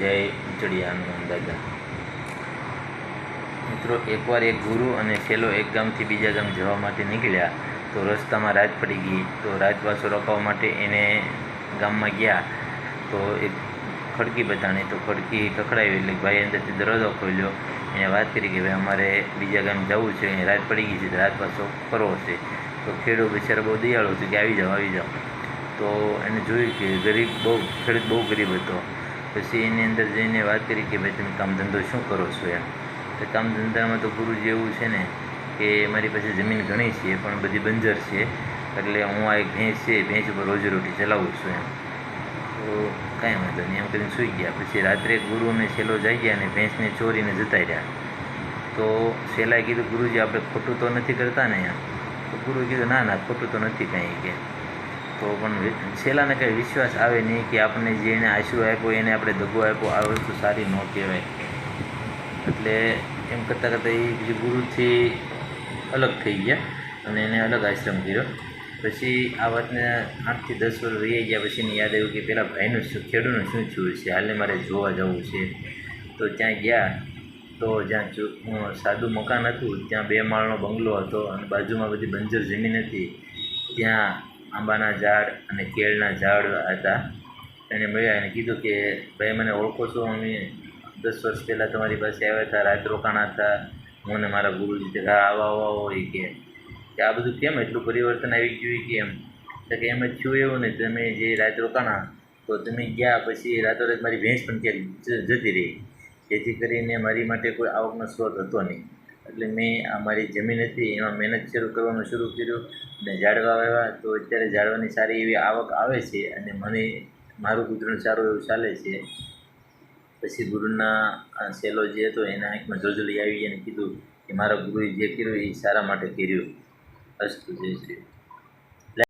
જય ઉચડિયા હનુમાન દાદા મિત્રો, એકવાર એક ગુરુ અને ચેલો એક ગામથી બીજા ગામ જવા માટે નીકળ્યા તો રસ્તામાં રાત પડી ગઈ. તો રાજવાસો રોકાવા માટે એને ગામમાં ગયા તો એક ખડકી બતાણી તો ખડકી ખખડાવી એટલે ભાઈ અંદરથી દરવાજો ખોલ્યો. એને વાત કરી કે, ભાઈ, અમારે બીજા ગામ જવું છે અહીં રાત પડી ગઈ છે રાત પાછો કરવો છે. તો ખેડૂત બિચારો બહુ દયાળો છે કે, આવી જાઓ આવી જાઓ. તો એને જોયું કે ગરીબ બહુ ખેડૂત બહુ ગરીબ હતો. પછી એની અંદર જઈને વાત કરી કે ભાઈ તમે કામ ધંધો શું કરો છો એમ? તો કામ ધંધામાં તો ગુરુજી એવું છે ને કે મારી પાસે જમીન ઘણી છે, પણ બધી બંજર છે. એટલે હું આ એક ભેંસ છે ભેંસ ઉપર રોજીરોટી ચલાવું છું એમ. તો કાંઈ વાંધો નહીં, એમ કરીને સૂઈ ગયા. પછી રાત્રે ગુરુ અમે છેલ્લો ગયા અને ભેંસને ચોરીને જતા રહ્યા. તો છેલ્લાએ કીધું, ગુરુજી, આપણે ખોટું તો નથી કરતા ને એમ. તો ગુરુએ કીધું, ના ના, ખોટું તો નથી કાંઈ કે. તો પણ છેલ્લાને કંઈ વિશ્વાસ આવે નહીં કે આપણને જે એને આશરો આપ્યો, એને આપણે દગો આપ્યો, આ વસ્તુ સારી ન કહેવાય. એટલે એમ કરતાં કરતાં એ બીજું ગુરુથી અલગ થઈ ગયા અને એને અલગ આશ્રમ કર્યો. પછી આ વાતને આઠથી દસ વર્ષ રહી ગયા પછી એને યાદ આવ્યું કે પેલા ભાઈનું શું, ખેડૂતનું શું થયું છે? હાલે મારે જોવા જવું છે. તો ત્યાં ગયા. તો જ્યાં સાદું મકાન હતું, ત્યાં બે માળનો બંગલો હતો અને બાજુમાં બધી બંજર જમીન હતી. ત્યાં આંબાના ઝાડ અને કેળના ઝાડ હતા. એને મળ્યા એને કીધું કે, ભાઈ, મને ઓળખો છો. અમે દસ વર્ષ પહેલાં તમારી પાસે આવ્યા હતા. રાત રોકાણા હતા. હું અને મારા ગુરુજી કે, હા, આવા આવા, આવો. કે આ બધું કેમ એટલું પરિવર્તન આવી ગયું કે એમ? તો કે, એમ જ થયું એવું ને. તમે જે રાત રોકાણા, તો તમે ગયા પછી રાતોરાત મારી ભેંસ પણ ક્યાંક જતી રહી. જેથી કરીને મારી માટે કોઈ આવકનો સ્ત્રોત હતો નહીં. એટલે મેં આ મારી જમીન હતી, એમાં મહેનત શરૂ કરવાનું શરૂ કર્યું અને ઝાડવા વાવ્યા તો અત્યારે ઝાડવાની સારી એવી આવક આવે છે અને મને, મારું ગુજરાન સારું એવું ચાલે છે. પછી ગુરુના સેલો જે હતો, એના આંખમાં જોજલી આવી અને કીધું કે મારા ગુરુએ જે કર્યું એ સારા માટે કર્યું. અસ્તુ જય શ્રી